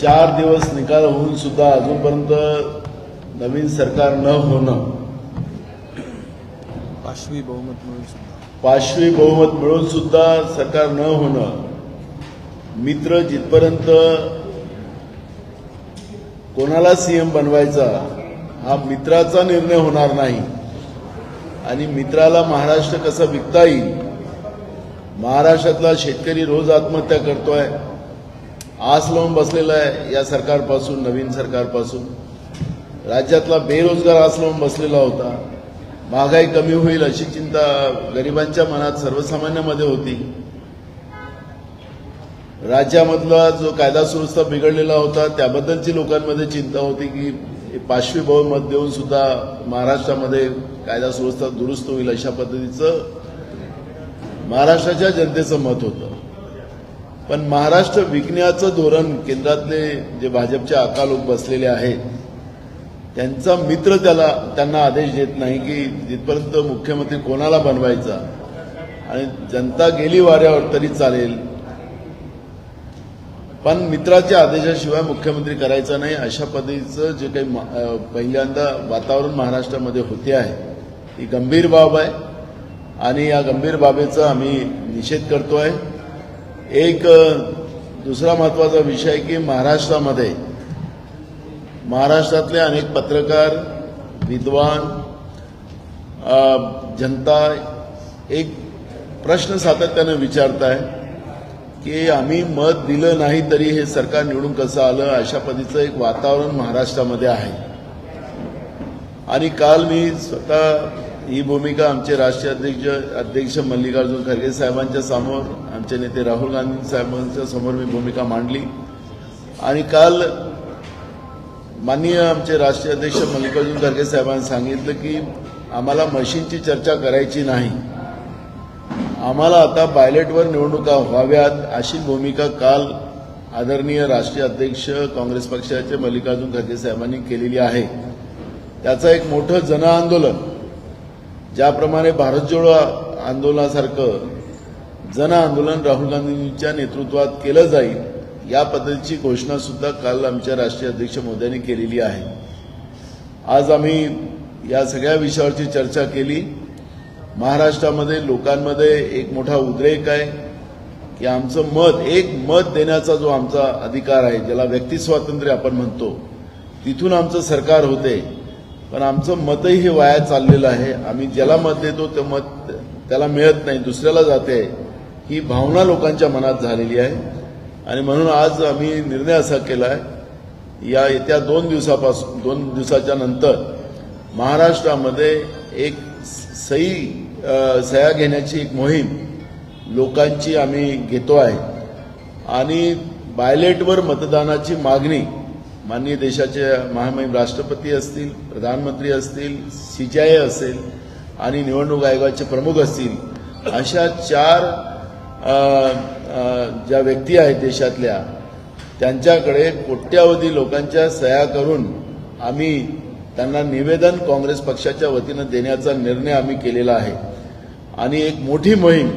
चार दिवस निकाल होऊन सुद्धा अजूनपर्यंत नवीन सरकार न होणं. पाचवी बहुमत मिळून सुद्धा. पाचवी बहुमत मिळून सुद्धा सरकार न होणं. मित्र जिथपर्यंत कोणाला सीएम बनवायचा हा मित्राचा निर्णय होणार नाही. आणि मित्राला महाराष्ट्र कसं विकता येईल? महाराष्ट्रातला शेतकरी रोज आत्महत्या करतोय. आस लावून बसलेला आहे या सरकारपासून नवीन सरकारपासून. राज्यातला बेरोजगार आस लावून बसलेला होता. महागाई कमी होईल अशी चिंता गरिबांच्या मनात सर्वसामान्यामध्ये होती. राज्यामधला जो कायदा सुव्यवस्था बिघडलेला होता त्याबद्दलची लोकांमध्ये चिंता होती की पाचवी बहुमत देऊन सुद्धा महाराष्ट्रामध्ये कायदा सुव्यवस्था दुरुस्त होईल अशा पद्धतीचं महाराष्ट्राच्या जनतेचं मत होतं. पण महाराष्ट्र विकण्याचं धोरण केंद्रातले जे भाजपचे आका लोक बसलेले आहेत त्यांचा मित्र त्याला त्यांना आदेश देत नाही की जिथपर्यंत मुख्यमंत्री कोणाला बनवायचा आणि जनता गेली वाऱ्यावर तरी चालेल. पण मित्राच्या आदेशाशिवाय मुख्यमंत्री करायचा नाही अशा पद्धतीचं जे काही पहिल्यांदा वातावरण महाराष्ट्रामध्ये होते आहे ही गंभीर बाब आहे. आणि या गंभीर बाबीचा आम्ही निषेध करतो आहे एक दुसरा महत्त्वाचा विषय आहे की महाराष्ट्रामध्ये महाराष्ट्रातले अनेक पत्रकार विद्वान जनता एक प्रश्न सातत्यानं विचारत आहे की आम्ही मत दिलं नाही तरी हे सरकार निवडून कसं आलं अशा पद्धतीचं एक वातावरण महाराष्ट्रामध्ये आहे. आणि काल मी स्वतः ही भूमिका आमचे राष्ट्रीय अध्यक्ष अध्यक्ष मल्लिकार्जुन खरगे साहेबांच्या समोर आमचे नेते राहुल गांधी साहेबांच्या समोर मी भूमिका मांडली. आणि काल माननीय आमचे राष्ट्रीय अध्यक्ष मल्लिकार्जुन खरगे साहेबांनी सांगितलं की आम्हाला मशीनची चर्चा करायची नाही. आम्हाला आता पायलटवर निवडणुका व्हाव्यात अशी भूमिका काल आदरणीय राष्ट्रीय अध्यक्ष काँग्रेस पक्षाचे मल्लिकार्जुन खरगे साहेबांनी केलेली आहे. त्याचं एक मोठं जनआंदोलन ज्याप्रमाणे भारत जोडो आंदोलनासारखं जन आंदोलन राहुल गांधींच्या नेतृत्वात केलं जाईल या पद्धतीची घोषणा सुद्धा काल आमच्या राष्ट्रीय अध्यक्ष मोद्यांनी केलेली आहे. आज आम्ही या सगळ्या विषयावरची चर्चा केली. महाराष्ट्रामध्ये लोकांमध्ये एक मोठा उद्रेक आहे की आमचं मत एक मत देण्याचा जो आमचा अधिकार आहे ज्याला व्यक्ती स्वातंत्र्य आपण म्हणतो तिथून आमचं सरकार होते. पण आमचं मतही हे वाया चाललेलं आहे. आम्ही ज्याला मत देतो ते मत त्याला मिळत नाही दुसऱ्याला जाते. ही भावना लोकांच्या मनात झालेली आहे. आणि म्हणून आज आम्ही निर्णय असा केला आहे या येत्या दोन दिवसापासून दोन दिवसाच्या नंतर महाराष्ट्रामध्ये एक सही सह्या घेण्याची एक मोहीम लोकांची आम्ही घेतो आहे. आणि बायलेटवर मतदानाची मागणी माननीय देशाचे महामहिम राष्ट्रपती असतील प्रधानमंत्री असतील सीजीआय असेल आणि निवडणूक आयोगाचे प्रमुख असतील अशा चार ज्या व्यक्ती आहेत देशातल्या त्यांच्याकडे कोट्यावधी लोकांच्या सह्या करून आम्ही त्यांना निवेदन काँग्रेस पक्षाच्या वतीनं देण्याचा निर्णय आम्ही केलेला आहे. आणि एक मोठी मोहीम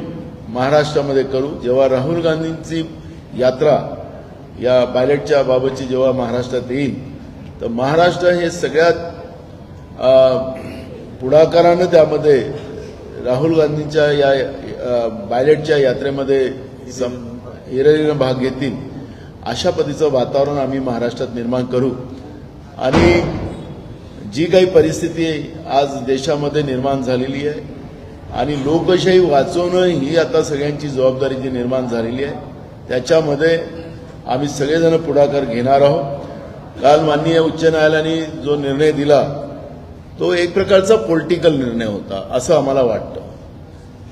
महाराष्ट्रामध्ये करू. जेव्हा राहुल गांधींची यात्रा या पायलटच्या बाबतची जेव्हा महाराष्ट्रात येईल तर महाराष्ट्र हे सगळ्यात पुढाकारानं त्यामध्ये राहुल गांधींच्या या पायलटच्या यात्रेमध्ये सम- भाग घेतील अशा पद्धतीचं वातावरण आम्ही महाराष्ट्रात निर्माण करू. आणि जी काही परिस्थिती आज देशामध्ये निर्माण झालेली आहे आणि लोकशाही वाचवणं ही आता सगळ्यांची जबाबदारी जी निर्माण झालेली आहे त्याच्यामध्ये आम्ही सगळेजण पुढाकार घेणार आहोत. काल माननीय उच्च न्यायालयाने जो निर्णय दिला तो एक प्रकारचा पॉलिटिकल निर्णय होता असं आम्हाला वाटतं.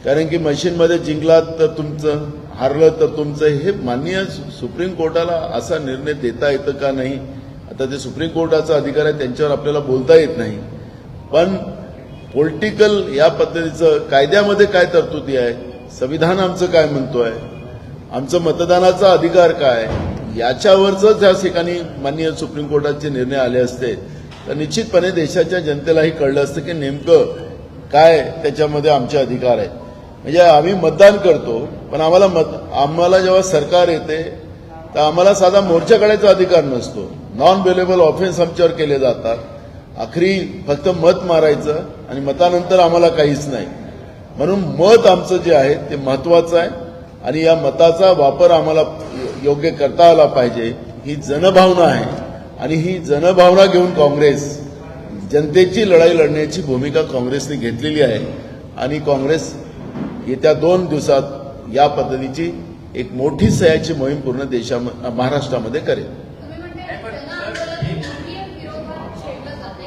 कारण की मशीनमध्ये जिंकलात तर तुमचं हारलं तर तुमचं हे माननीय सुप्रीम कोर्टाला असा निर्णय देता येतं का नाही? आता ते सुप्रीम कोर्टाचा अधिकार आहे त्यांच्यावर आपल्याला बोलता येत नाही. पण पॉलिटिकल या पद्धतीचं कायद्यामध्ये काय तरतुदी आहे? संविधान आमचं काय म्हणतो आहे आमचं मतदानाचा अधिकार काय? याच्यावरच त्या ठिकाणी माननीय सुप्रीम कोर्टाचे निर्णय आले असते. तर निश्चितपणे देशाच्या जनतेलाही कळलं असतं की नेमकं काय त्याच्यामध्ये आमचे अधिकार आहेत. म्हणजे आम्ही मतदान करतो पण आम्हाला मत आम्हाला जेव्हा सरकार येते तर आम्हाला साधा मोर्चा काढायचा अधिकार नसतो. नॉन बेलेबल ऑफेन्स आमच्यावर केले जातात. आखरी फक्त मत मारायचं आणि मतानंतर आम्हाला काहीच नाही. म्हणून मत आमचं जे आहे ते महत्वाचं आहे. आणि या मताचा वापर आम्हाला योग्य करता आला पाहिजे ही जनभावना आहे. आणि ही जनभावना घेऊन काँग्रेस जनतेची लढाई लढण्याची भूमिका काँग्रेसने घेतलेली आहे. आणि काँग्रेस येत्या दोन दिवसात या पद्धतीची एक मोठी सह्याची मोहीम पूर्ण देशामध्ये महाराष्ट्रामध्ये करेल.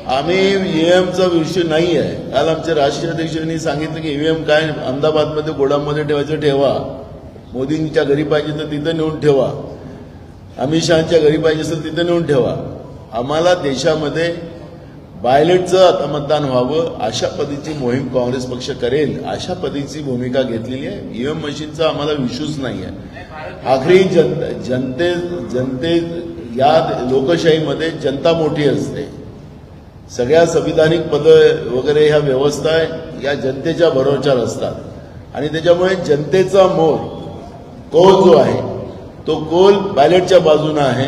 आम्ही ईव्हीएमचा विषय नाही आहे काल आमचे राष्ट्रीय अध्यक्षांनी सांगितलं की ईव्हीएम काय अहमदाबादमध्ये गोडामध्ये ठेवायचं ठेवा. मोदींच्या घरी पाहिजे तर तिथं नेऊन ठेवा. अमित शहाच्या घरी पाहिजे असेल तिथं नेऊन ठेवा. आम्हाला देशामध्ये बायलेटचं आता मतदान व्हावं अशा पद्धतीची मोहीम काँग्रेस पक्ष करेल अशा पद्धतीची भूमिका घेतलेली आहे. ईव्हीएम मशीनचा आम्हाला विश्वास नाही आहे आखरी जन जनते जनते या लोकशाहीमध्ये जनता मोठी असते. सगळ्या संविधानिक पद वगैरे ह्या व्यवस्था या जनतेच्या भरोश्यावर असतात. आणि त्याच्यामुळे जनतेचा मोर कौल जो आहे तो कौल बॅलेटच्या बाजूनं आहे.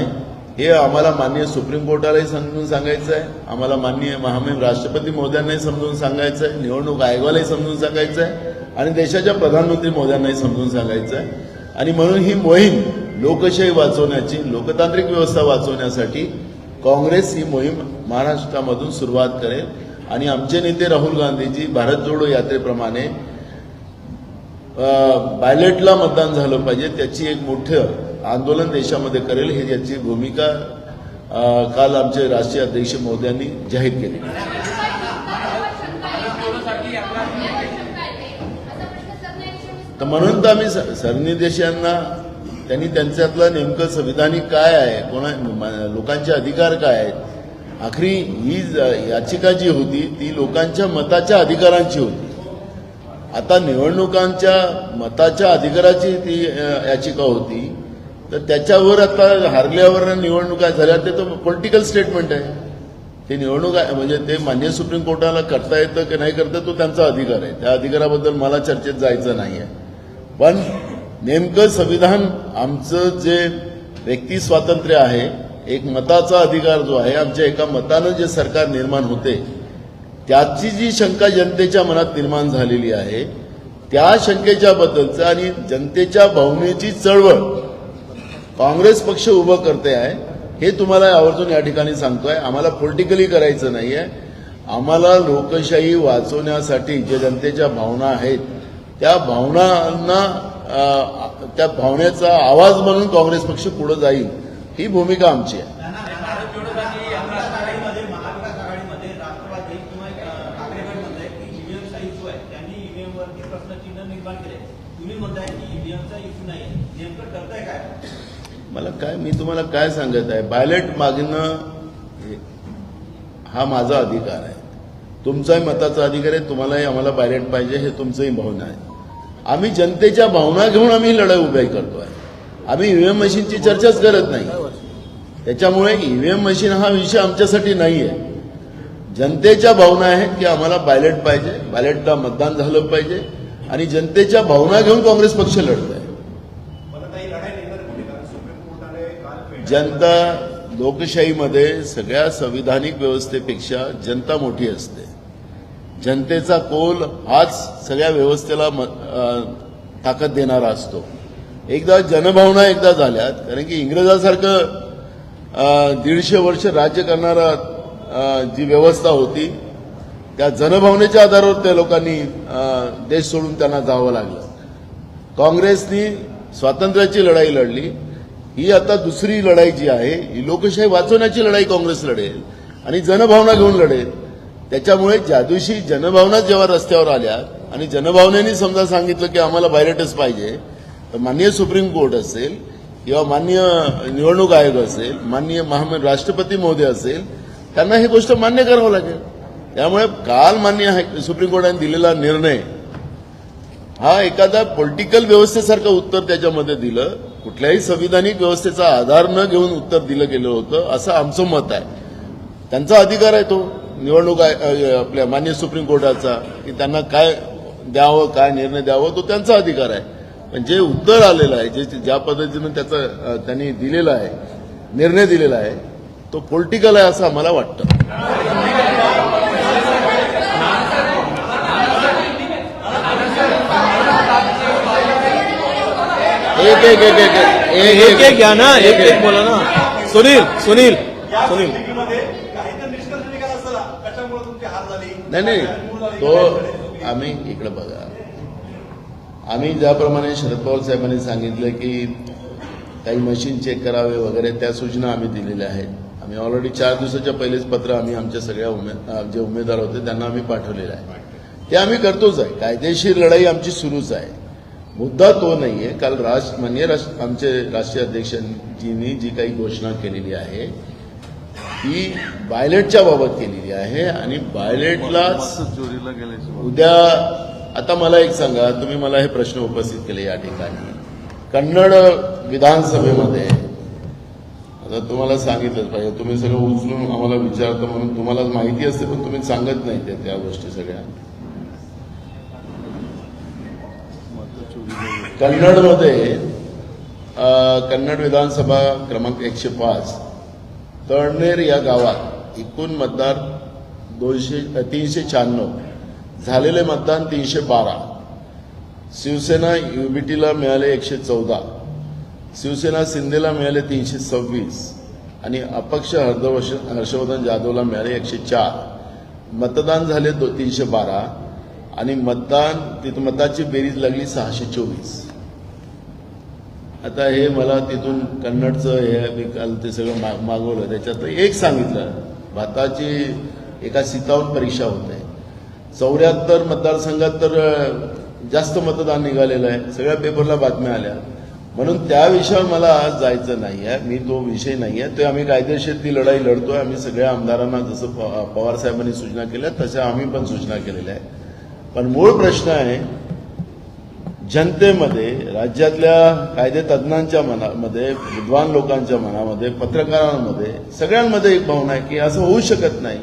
हे आम्हाला माननीय सुप्रीम कोर्टालाही समजून सांगायचं आहे आम्हाला माननीय महामहिम राष्ट्रपती मोद्यांनाही समजून सांगायचं आहे निवडणूक आयोगालाही समजून सांगायचं आहे आणि देशाच्या प्रधानमंत्री मोद्यांनाही समजून सांगायचं आहे आणि म्हणून ही मोहीम लोकशाही वाचवण्याची लोकतांत्रिक व्यवस्था वाचवण्यासाठी काँग्रेस ही मोहीम महाराष्ट्रामधून सुरुवात करेल. आणि आमचे नेते राहुल गांधीजी भारत जोडो यात्रेप्रमाणे बॅलेटला मतदान झालं पाहिजे त्याची एक मोठं आंदोलन देशामध्ये करेल. हे याची भूमिका काल आमचे राष्ट्रीय अध्यक्ष मोदयांनी जाहीर केली. तर म्हणून तर आम्ही सरनिर्देशांना त्यांनी त्यांच्यातलं नेमकं संविधानिक काय आहे कोणा लोकांचे अधिकार काय आहेत? आखरी ही याचिका जी होती ती लोकांच्या मताच्या अधिकारांची होती. आता निवडणुकांच्या मताच्या अधिकाराची ती याचिका होती. तर त्याच्यावर आता हारल्यावर निवडणुका झाल्या ते तर पॉलिटिकल स्टेटमेंट आहे. ते निवडणूक आहे म्हणजे ते मान्य सुप्रीम कोर्टाला करता येतं की नाही करतं तो त्यांचा अधिकार आहे. त्या अधिकाराबद्दल मला चर्चेत जायचं नाही आहे. पण नेमकं संविधान आमचं जे व्यक्ती स्वातंत्र्य आहे एक मताचा अधिकार जो आहे आमच्या एका मतानं जे सरकार निर्माण होते त्याची जी शंका जनतेच्या मनात निर्माण झालेली आहे त्या शंकेच्या बद्दलचं आणि जनतेच्या भावनेची चळवळ काँग्रेस पक्ष उभं करते आहे हे तुम्हाला आवर्जून या ठिकाणी सांगतोय. आम्हाला पॉलिटिकली करायचं नाही आहे आम्हाला लोकशाही वाचवण्यासाठी जे जनतेच्या भावना आहेत त्या भावनांना त्या भावनेचा आवाज म्हणून काँग्रेस पक्ष पुढे जाईल ही भूमिका आमची आहे महाविकास आघाडीमध्ये महाविकास आघाडीमध्ये राष्ट्रवादी किंवा अ, ठाकरे गट म्हणताय की ईव्हीएम चा इश्यू आहे त्यांनी ईव्हीएम वरती प्रश्नचिन्ह निर्माण केले. तुम्ही म्हणताय की ईव्हीएमचा इश्यू नाही नेमकं करताय काय? मला काय मी तुम्हाला काय सांगत आहे? बायलेट मागणं हा माझा अधिकार आहे. तुमचाही मताचा अधिकार आहे तुम्हालाही आम्हाला बायलेट पाहिजे हे तुमचंही भावना आहे. आम्ही जनतेच्या भावना घेऊन आम्ही लढाई उभी करतो आहे आम्ही ईव्हीएम मशीनची चर्चाच करत नाही. त्याच्यामुळे ईव्हीएम मशीन हा विषय आमच्यासाठी नाही आहे जनतेच्या भावना आहेत की आम्हाला बायलेट पाहिजे बायलेटला मतदान झालं पाहिजे. आणि जनतेच्या भावना घेऊन काँग्रेस पक्ष लढत आहे जनता लोकशाहीमध्ये सगळ्या संविधानिक व्यवस्थेपेक्षा जनता मोठी असते. जनतेचा कोल हाच सगळ्या व्यवस्थेला ताकद देणारा असतो. एकदा जनभावना एकदा झाल्यात कारण की इंग्रजासारखं दीडशे वर्ष राज्य करणारा जी व्यवस्था होती त्या जनभावनेच्या आधारावर त्या लोकांनी देश सोडून त्यांना जावं लागलं. काँग्रेसनी स्वातंत्र्याची लढाई लढली. ही आता दुसरी लढाई जी आहे ही लोकशाही वाचवण्याची लढाई काँग्रेस लढेल आणि जनभावना घेऊन लढेल. त्याच्यामुळे ज्या दिवशी जनभावना जेव्हा रस्त्यावर आल्या आणि जनभावनेने समजा सांगितलं की आम्हाला बायलेटच पाहिजे तर माननीय सुप्रीम कोर्ट असेल किंवा माननीय निवडणूक आयोग असेल माननीय महामहिम राष्ट्रपती महोदय असेल त्यांना ही गोष्ट मान्य करावं लागेल. त्यामुळे काल मान्य हाय- सुप्रीम कोर्टाने दिलेला निर्णय हा एखादा पॉलिटिकल व्यवस्थेसारखं उत्तर त्याच्यामध्ये दिलं कुठल्याही संविधानिक व्यवस्थेचा आधार न घेऊन उत्तर दिलं गेलं होतं असं आमचं मत आहे. त्यांचा अधिकार आहे तो निवडणूक आपल्या मान्य सुप्रीम कोर्टाचा की त्यांना काय द्यावं काय निर्णय द्यावं तो त्यांचा अधिकार आहे. पण जे उत्तर आलेलं आहे जे ज्या पद्धतीनं त्याचा त्यांनी दिलेला आहे निर्णय दिलेला आहे तो पॉलिटिकल आहे असं आम्हाला वाटतं. एक एक एक एक एक. एक एक घ्या ना. एक एक बोला ना. सुनील सुनील. सुनील. मध्ये काही तर निष्कर्ष निघाला असला कशामुळे तुमची हार झाली नाही नाही. तो आम्ही इकडे बघा. आम्ही ज्याप्रमाणे शरद पवार साहेबांनी सांगितलं की काही मशीन चेक करावे वगैरे त्या सूचना आम्ही दिलेल्या आहेत. आम्ही ऑलरेडी चार दिवसाच्या पहिलेच पत्र आम्ही आमच्या सगळ्या उमेद जे उमेदवार होते त्यांना आम्ही पाठवलेलं आहे. ते आम्ही करतोच आहे. कायदेशीर लढाई आमची सुरूच आहे. मुद्दा तो नाहीये. काल राज मान्य राष्ट्र आमचे राष्ट्रीय अध्यक्षांजींनी जी काही घोषणा केलेली आहे ती बायलेटच्या बाबत केलेली आहे आणि बायलेटला चोरीला गेल्याची उद्या आता मला एक सांगा तुम्ही मला हे प्रश्न उपस्थित केले या ठिकाणी. कन्नड विधानसभेमध्ये आता तुम्हाला सांगितलंच पाहिजे तुम्ही सगळं उचलून आम्हाला विचारता म्हणून तुम्हाला माहिती असते पण तुम्ही सांगत नाही त्या गोष्टी सगळ्या. कन्नडमध्ये कन्नड विधानसभा क्रमांक एकशे पाच तळनेर या गावात एकूण मतदार दोनशे तीनशे शहाण्णव झालेले मतदान तीनशे बारा. शिवसेना युबीटीला मिळाले एकशे चौदा. शिवसेना शिंदेला मिळाले तीनशे सव्वीस. आणि अपक्ष हर्षवर्ष हर्षवर्धन जाधवला मिळाले एकशे चार. मतदान झाले दो तीनशे बारा. आणि मतदान तिथं मताची बेरीज लागली सहाशे चोवीस. आता हे मला तिथून कन्नडचं हे मी काल ते सगळं मा मागवलं. त्याच्यात एक सांगितलं भाताची एका सीतावून परीक्षा होते चौऱ्याहत्तर मतदारसंघात तर जास्त मतदान निघालेलं आहे. सगळ्या पेपरला बातम्या आल्या. म्हणून त्या विषयावर मला आज जायचं नाही आहे मी तो विषय नाही आहे ते आम्ही कायदेशीर ती लढाई लढतोय. आम्ही सगळ्या आमदारांना जसं पवार साहेबांनी सूचना केल्या तशा आम्ही पण सूचना केलेल्या आहे पण मूळ प्रश्न आहे जनतेमध्ये राज्यातल्या कायदे तज्ज्ञांच्या मनामध्ये विद्वान लोकांच्या मनामध्ये पत्रकारांमध्ये सगळ्यांमध्ये एक भावना आहे की असं होऊ शकत नाही.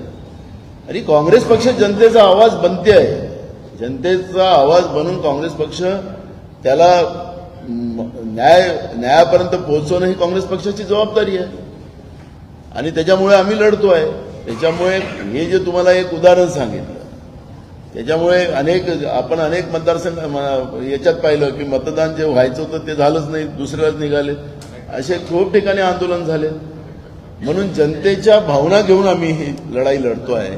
आणि काँग्रेस पक्ष जनतेचा आवाज बनते आहे. जनतेचा आवाज बनून काँग्रेस पक्ष त्याला न्याय न्यायापर्यंत पोहोचवणं ही काँग्रेस पक्षाची जबाबदारी आहे. आणि त्याच्यामुळे आम्ही लढतो आहे त्याच्यामुळे हे जे तुम्हाला एक उदाहरण सांगितलं त्याच्यामुळे अनेक आपण अनेक मतदारसंघ याच्यात पाहिलं की मतदान जे व्हायचं होतं ते झालंच नाही दुसऱ्याच निघाले. असे खूप ठिकाणी आंदोलन झाले. म्हणून जनतेच्या भावना घेऊन आम्ही ही लढाई लढतो आहे.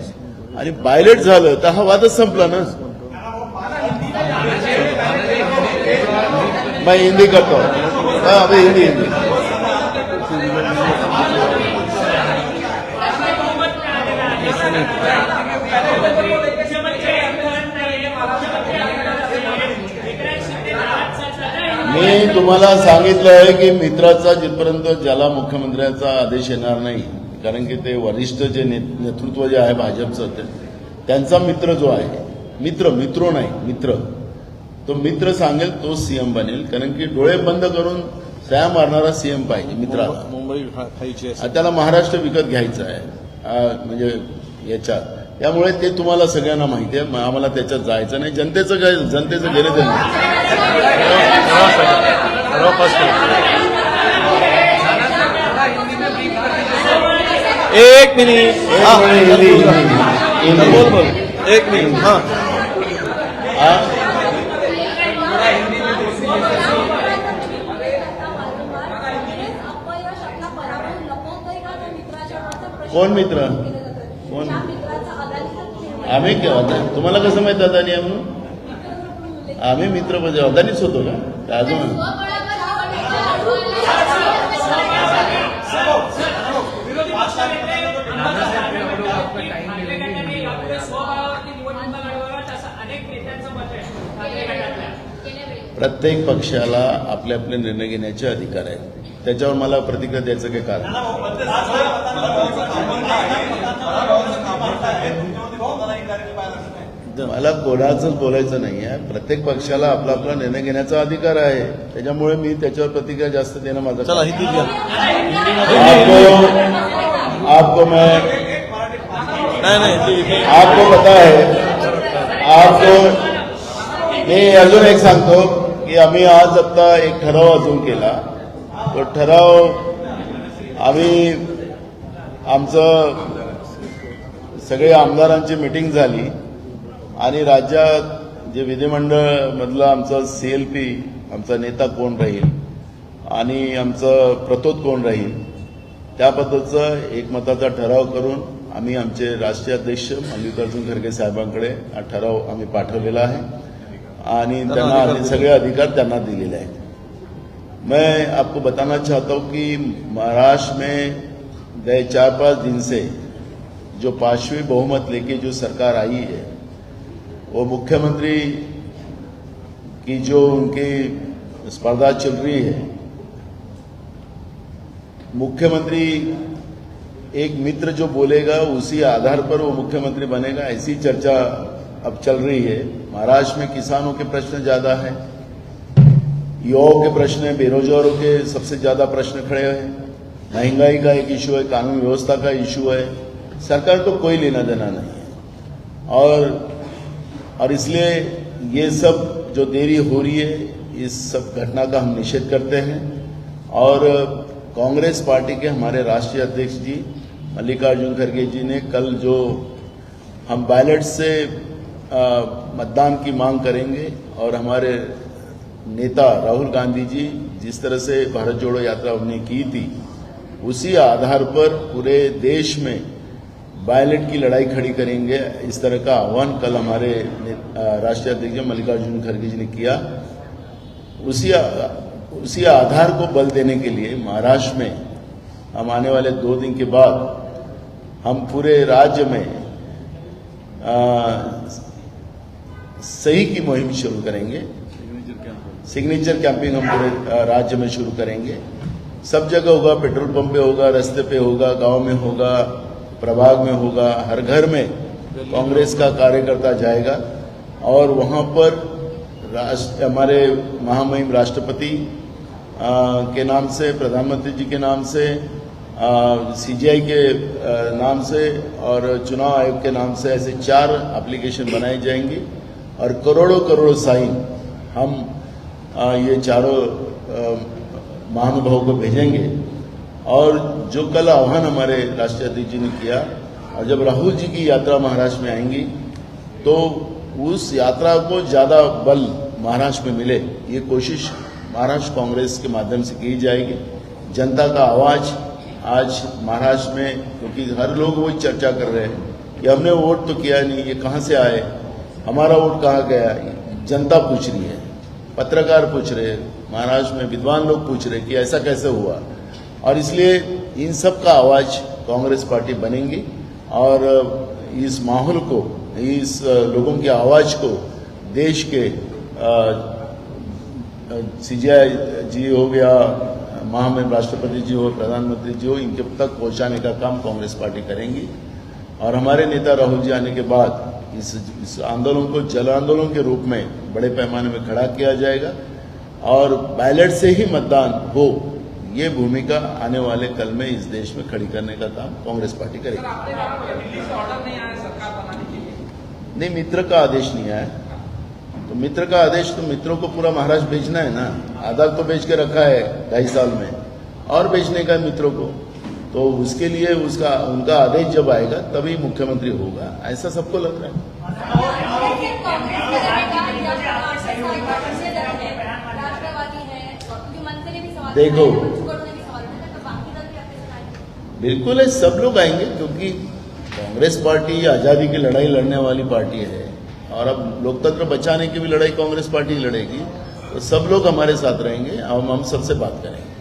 आणि बायलेट झालं तर हा वादच संपला ना. मैं हिंदी करतो. हूँ हिंदी हिंदी. मी तुम्हाला सांगितलं आहे की मित्राचा जिथपर्यंत ज्याला मुख्यमंत्र्याचा आदेश येणार नाही कारण की ते वरिष्ठ जे नेतृत्व जे आहे भाजपचं ते त्यांचा मित्र जो आहे मित्र मित्रो नाही मित्र. तो मित्र सांगेल तो सीएम बनेल कारण की डोळे बंद करून सया मारणारा सीएम पाहिजे मित्राला. मुंबई त्याला महाराष्ट्र विकत घ्यायचं आहे. म्हणजे याच्यात. त्यामुळे ते तुम्हाला सगळ्यांना माहिती आहे. आम्हाला त्याच्यात जायचं नाही. जनतेचं काय जनतेचं देणं नाही. एक मिनिट. हा. बोल बोल. एक मिनिट. हा. हा? कोण मित्र? आम्ही केव्हा आता- तुम्हाला कसं माहीत अदानी आहे म्हणून आम्ही मित्र म्हणजे अदानीच होतो का? अजून प्रत्येक पक्षाला आपले आपले निर्णय घेण्याचे अधिकार आहेत. त्याच्यावर मला प्रतिक्रिया द्यायचं काही कारण? मला कोणाचंच बोलायचं नाही आहे प्रत्येक पक्षाला आपला आपला निर्णय घेण्याचा अधिकार आहे. त्याच्यामुळे मी त्याच्यावर प्रतिक्रिया जास्त देणं माझं चला काम हिंदी घ्या. आपको आपको मैं नाही नाही. आपको पता है आपको मी अजून एक सांगतो की की आम्ही आज आता एक ठराव अजून केला. तो ठराव आम्ही आमचं सगळे आमदारांची मिटिंग झाली. आणि राज्यात जे विधिमंडळ मधलं आमचं सी एल पी आमचा नेता कोण राहील आणि आमचं प्रतोद कोण राहील त्या पद्धतीचं एकमताचा ठराव करून आम्ही आमचे राष्ट्रीय अध्यक्ष मल्लिकार्जुन खरगे साहेबांकडे हा ठराव आम्ही पाठवलेला आहे. आणि त्यांना सगळे अधिकार त्यांना दिलेले आहेत. मैं आपको बताना चाहता हूं कि महाराष्ट्र में गए चार पांच दिन से जो पांचवी बहुमत लेके जो सरकार आई है वो मुख्यमंत्री की जो उनकी स्पर्धा चल रही है, मुख्यमंत्री एक मित्र जो बोलेगा उसी आधार पर वो मुख्यमंत्री बनेगा, ऐसी चर्चा अब चल रही है। महाराष्ट्र में किसानों के प्रश्न ज़्यादा है, युवाओं के प्रश्न है, बेरोजगारों के सबसे ज़्यादा प्रश्न खड़े हैं। महँगाई का एक इशू है, कानून व्यवस्था का इशू है। सरकार को कोई लेना देना नहीं है। और और इसलिए ये सब जो देरी हो रही है, इस सब घटना का हम निषेध करते हैं। और कांग्रेस पार्टी के हमारे राष्ट्रीय अध्यक्ष जी, मल्लिकार्जुन खड़गे जी ने कल जो हम बैलेट से मतदान की मांग करेंगे और हमारे नेता राहुल गांधी जी जिस तरह से भारत जोड़ो यात्रा उन्होंने की थी, उसी आधार पर पूरे देश में बैलेट की लड़ाई खड़ी करेंगे। इस तरह का आह्वान कल हमारे राष्ट्रीय अध्यक्ष मल्लिकार्जुन खड़गे जी ने किया। उसी आ- उसी आधार को बल देने के लिए महाराष्ट्र में हम आने वाले दो दिन के बाद हम पूरे राज्य में आ, सही की मुहिम शुरू करेंगे। सिग्नेचर कैंपिंग हम पूरे राज्य में शुरू करेंगे। सब जगह होगा पेट्रोल पंप पे होगा रास्ते पे होगा गाँव में होगा प्रभाग में होगा हर घर में कांग्रेस का कार्यकर्ता जाएगा और वहाँ पर राष्ट्र हमारे महामहिम राष्ट्रपति के नाम से प्रधानमंत्री जी के नाम से सीजीआई के अ, नाम से और चुनाव आयोग के नाम से ऐसे चार एप्लीकेशन बनाई जाएँगी और करोड़ों करोड़ों साइन हम अ, ये चारों महानुभावों को भेजेंगे। और जो कल आह्वान हमारे राष्ट्रीय अध्यक्ष जी ने किया, और जब राहुल जी की यात्रा महाराष्ट्र में आएँगी तो उस यात्रा को ज़्यादा बल महाराष्ट्र में मिले। ये कोशिश महाराष्ट्र कांग्रेस के माध्यम से की जाएगी। जनता का आवाज़ आज महाराष्ट्र में, क्योंकि हर लोग वही चर्चा कर रहे हैं कि हमने वोट तो किया नहीं, ये कहाँ से आए? हमारा वोट कहाँ गया? जनता पूछ रही है, पत्रकार पूछ रहे हैं, महाराष्ट्र में विद्वान लोग पूछ रहे कि ऐसा कैसे हुआ? और इसलिए इन सब का आवाज़ कांग्रेस पार्टी बनेगी और इस माहौल को इस लोगों की आवाज़ को देश के सीजीआई जी हो गया महामहिम राष्ट्रपति जी हो प्रधानमंत्री जी हो इनके तक पहुँचाने का काम कांग्रेस पार्टी करेंगी। और हमारे नेता राहुल जी आने के बाद इस, इस आंदोलन को जल आंदोलन के रूप में बड़े पैमाने में खड़ा किया जाएगा। और बैलेट से ही मतदान हो ये भूमिका आने वाले कल में इस देश में खड़ी करने का काम कांग्रेस पार्टी करेगी। नहीं नहीं मित्र का आदेश नहीं आया। तो मित्र का आदेश तो मित्रों को पूरा महाराष्ट्र भेजना है ना। आधार तो बेच के रखा है ढाई साल में। और बेचने का है मित्रों को। तो उसके लिए उसका, उनका आदेश जब आएगा, तभी मुख्यमंत्री होगा। ऐसा सबको लग रहा है। लेकिन बिल्कुल है सब लोग आएँगे क्योंकि कांग्रेस पार्टी आज़ादी की लड़ाई लड़ने वाली पार्टी है और अब लोकतंत्र बचाने की भी लड़ाई कांग्रेस पार्टी लड़ेगी तो सब लोग हमारे साथ रहेंगे अब हम हम सबसे बात करेंगे।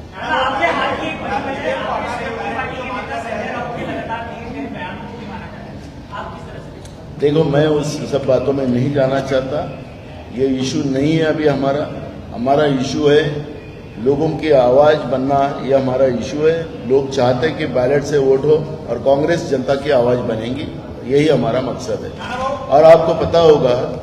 देखो मैं उस सब बातों में नहीं जाना चाहता ये इशू नहीं है अभी हमारा हमारा इशू है लोगों की आवाज़ बनना ये हमारा इशू है। लोग चाहते हैं कि बैलेट से वोट हो और कांग्रेस जनता की आवाज़ बनेगी। यही हमारा मकसद है। और आपको पता होगा,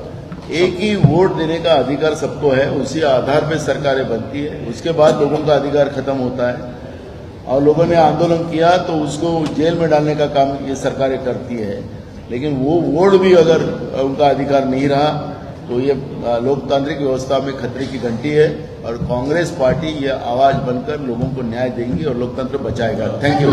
एक ही वोट देने का अधिकार सबको है, उसी आधार पर सरकारें बनती है। उसके बाद लोगों का अधिकार खत्म होता है। और लोगों ने आंदोलन किया तो उसको जेल में डालने का काम ये सरकारें करती है। लेकिन वो वोट भी अगर उनका अधिकार नहीं रहा तो ये लोकतांत्रिक व्यवस्था में खतरे की घंटी है और कांग्रेस पार्टी ये आवाज बनकर लोगों को न्याय देंगी और लोकतंत्र बचाएगा। Thank you